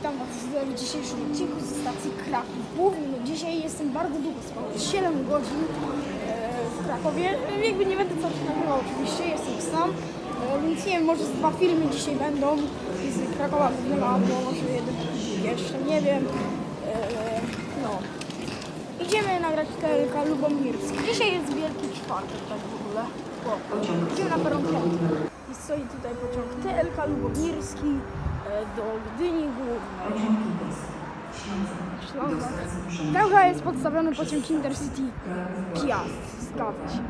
witam Was w dzisiejszym odcinku ze stacji Kraków. No dzisiaj jestem bardzo długo spał, 7 godzin e, w Krakowie. E, Jakby nie będę cały czas nagrywał oczywiście, jestem sam, e, więc nie wiem, może dwa filmy dzisiaj będą z Krakowa głównego, albo może jeden, jeszcze nie wiem. E, No, idziemy nagrać TLK Lubomirski. Dzisiaj jest Wielki Czwartek, tak w ogóle. Idziemy na peron I stoi tutaj pociąg TLK Lubomirski do Gdyni Głównej. Trochę jest podstawiony pociąg Intercity Piast. Zgadza się.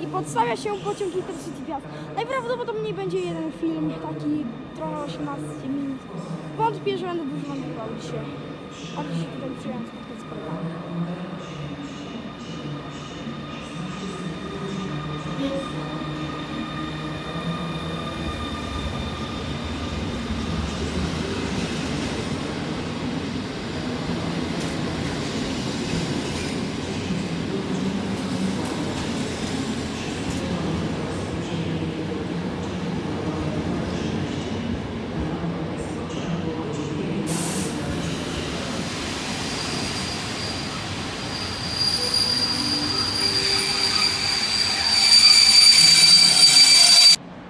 I podstawia się pociąg Intercity Piast. Najprawdopodobniej będzie jeden film, taki trochę 18 minut. Wątpię, że będę dużo nagrywał dzisiaj. Bardzo się tutaj przyjąłem spotkać z kolegami.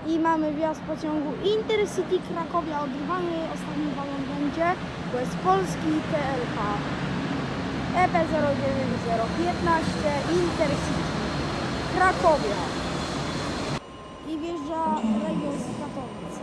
I mamy wjazd pociągu Intercity Krakowia. Odrywany ostatni wagon będzie. To jest polski TLK. E EP09015 Intercity Krakowia. I wjeżdża region z Katowic.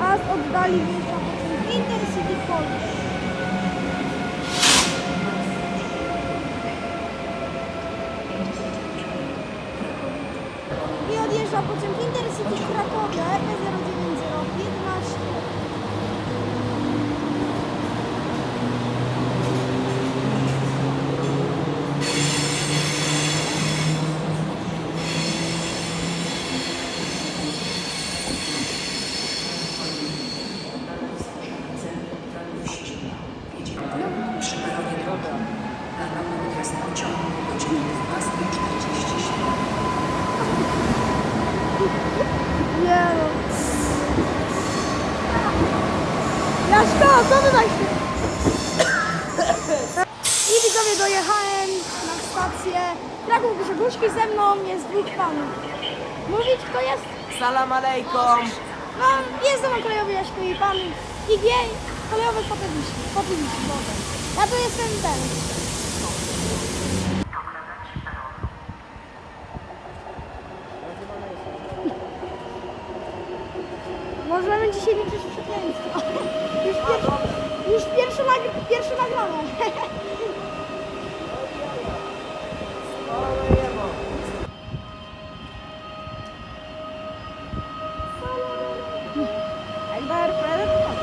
A z oddali wjeżdża pociąg Intercity Polish. I odjeżdża pociąg Intercity Krakowia E EP09015. Przy peronie droga. Planowany trasę pociągu o godzinie 12.47. Nie no. Jaszka, co wy tak się... I widzowie dojechałem na stację Grzegórzki ze mną jest dwóch panów. Mówić kto jest? Salam alejkom. No, jest ze mną kolejowy Jaśko i pan IG, kolejowy Fotowiś, Fotowiś, dobra. Ja tu jestem ten. Możemy dzisiaj liczyć przekleństwo. Już, pier... już pierwsze, nagr... pierwsze nagrane. Akbar, Ferhat.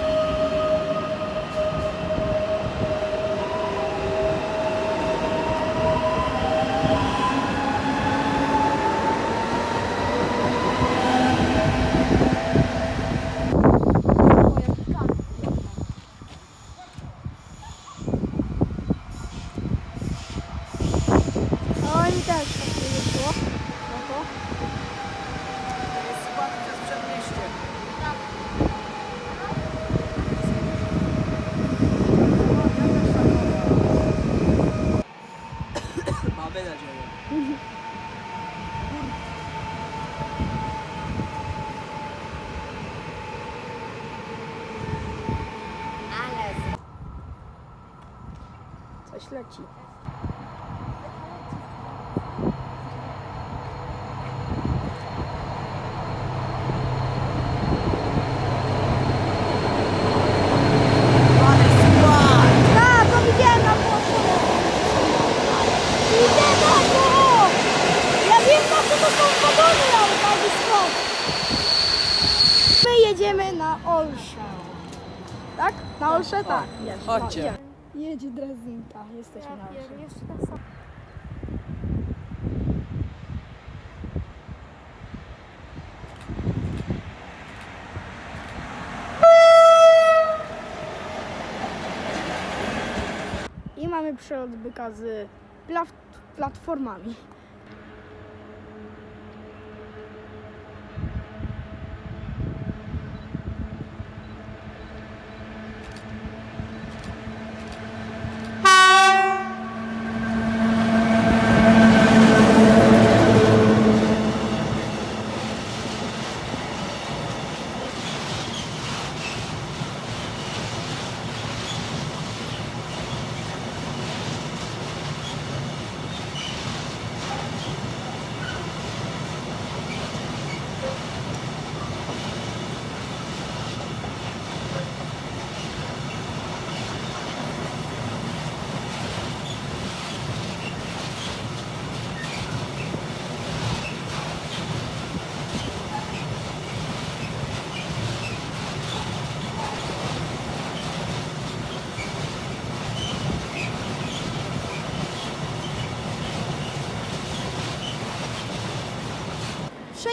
No i też tak nie wyszło. No to. To jest skład przez przedmieście. Mamy nadzieję. Coś leci. Ale skład! A, to widziałem na płaszczyźnie. Idę na to! Ja wiem na co to są wagony, ale bardzo skąd. My jedziemy na Olszę. Tak? Na Olszę? Tak. Jedzie drezynka. Jesteśmy na Olszę. I mamy przelot byka z plat- platformami.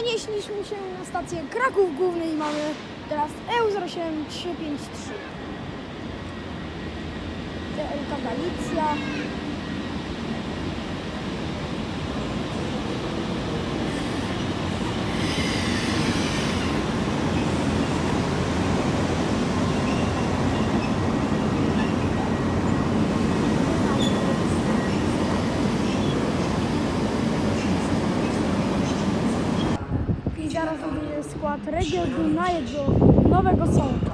Przenieśliśmy się na stację Kraków Główny i mamy teraz E EU07353. TLK Galicja. I zaraz skład Region Dunaje do Nowego Sącza.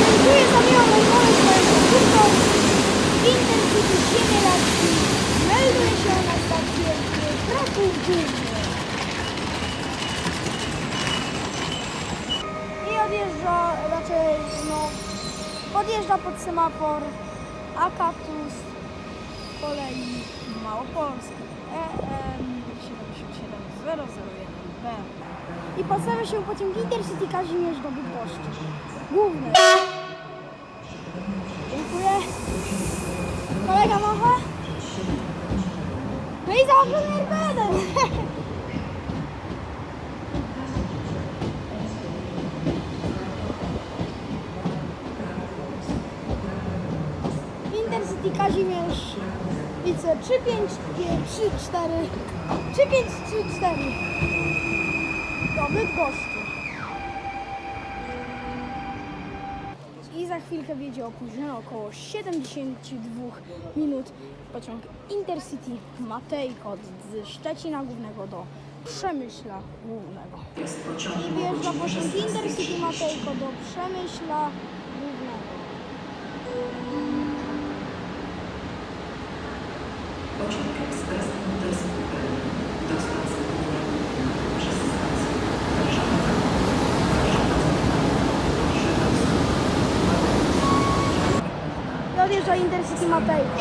Dziękuję za miłą rozmowę z moją komórką. Intercity Siemielacki melduje się na stację Kraków Główny. I odjeżdża, raczej no, podjeżdża pod semafor Akatus kolei Małopolskiej EM 77001B. I podstawia się pociąg Intercity Kazimierz do Bydgoszczy. Główny. Dziękuję. Kolega macha. No i założony RPD. Intercity Kazimierz Lice 3534 3534 do Bydgoszczy. I za chwilkę wjedzie opóźniony około 72 minut pociąg Intercity Matejko z Szczecina Głównego do Przemyśla Głównego. I wjeżdża pociąg Intercity 16.10. Matejko do Przemyśla Głównego. Pociąg ekspres odjeżdża Intercity Matejko.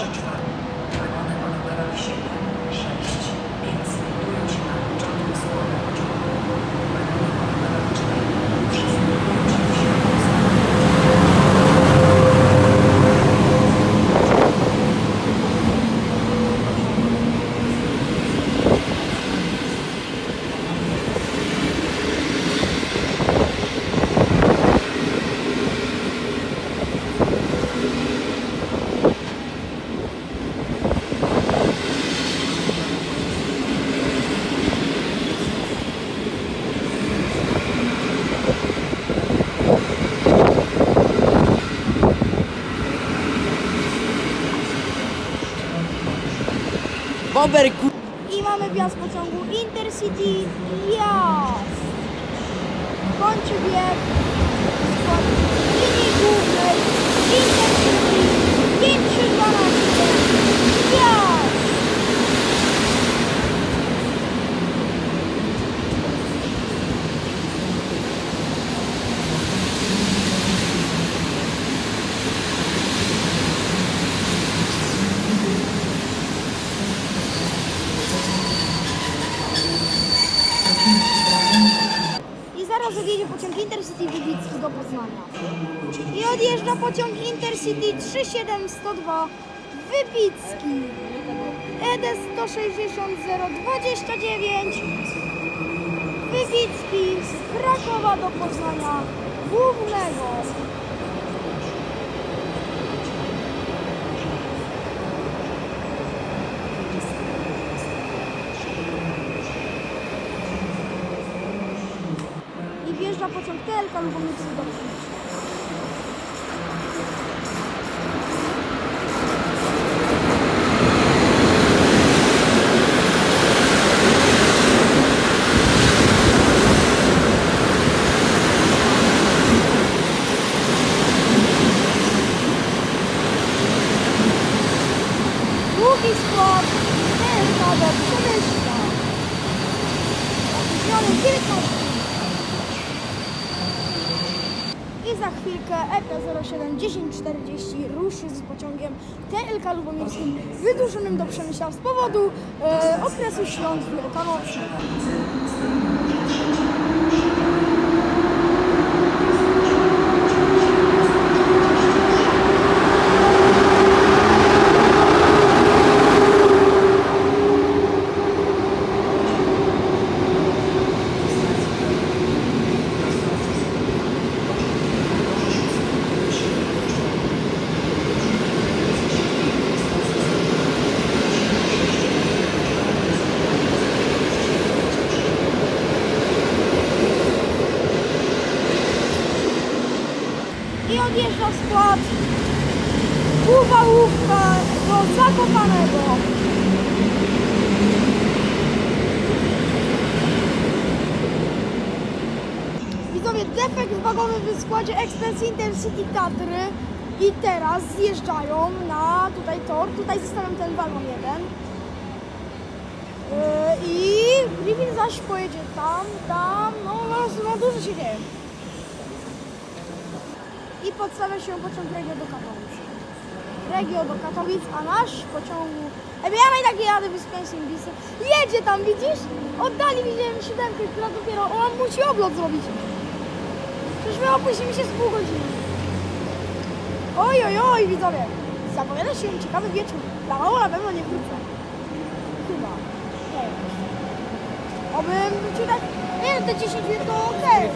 Bober ku... I mamy wjazd pociągu Intercity. Jazd. Kończy bieg skład linii głównej. Intercity. 512 Jazd. Teraz odjedzie pociąg Intercity Wybicki do Poznania. I odjeżdża pociąg Intercity 37102 Wybicki. ED 160 029 Wybicki z Krakowa do Poznania Głównego. I wjeżdża pociąg TLK Lubomiercy do Przyjścia. Drugi skład TLK do Przemyśla. Opóźniony 19 I za chwilkę E EK 071040 ruszy z pociągiem TLK Lubomirskim wydłużonym do Przemyśla z powodu e, okresu świąt. I odjeżdża skład Uwałówka do Zakopanego. Widzowie, defekt wagowy w składzie Express Intercity Tatry i teraz zjeżdżają na tutaj tor. Tutaj zostawiam ten wagon jeden. Yy, I Griffin zaś pojedzie tam, tam, no, no, no dużo się dzieje. I podstawia się pociąg do Katowic. Regio do Katowic, a nasz pociągu... Ej, ja i takie jadę Wyspiańskim Bisem. Jedzie tam, widzisz? Oddali widziałem siódemkę, która dopiero... On musi oblot zrobić. Przecież my opóźnimy się z pół godziny. Oj, oj, oj, widzowie. Zapowiada się ciekawy wieczór. Dla mało na pewno nie wrócę. Chyba. Wiem. Obym wrócił tak... Nie te 10 minut to okej.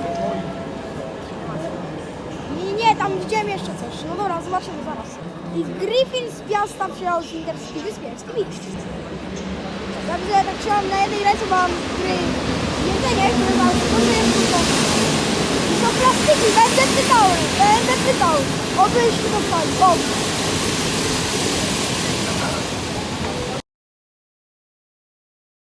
Nie, nie, tam widziałem jeszcze coś. No dobra, zobaczymy zaraz. I Griffin z Piasta przyjechał z Intercity Wyspiański Beach. Także tak chciałam na jednej ręce mam który jedzenie, które mam tylko. I są plastiki, będę pytał, będę pytał. Obyś to. O,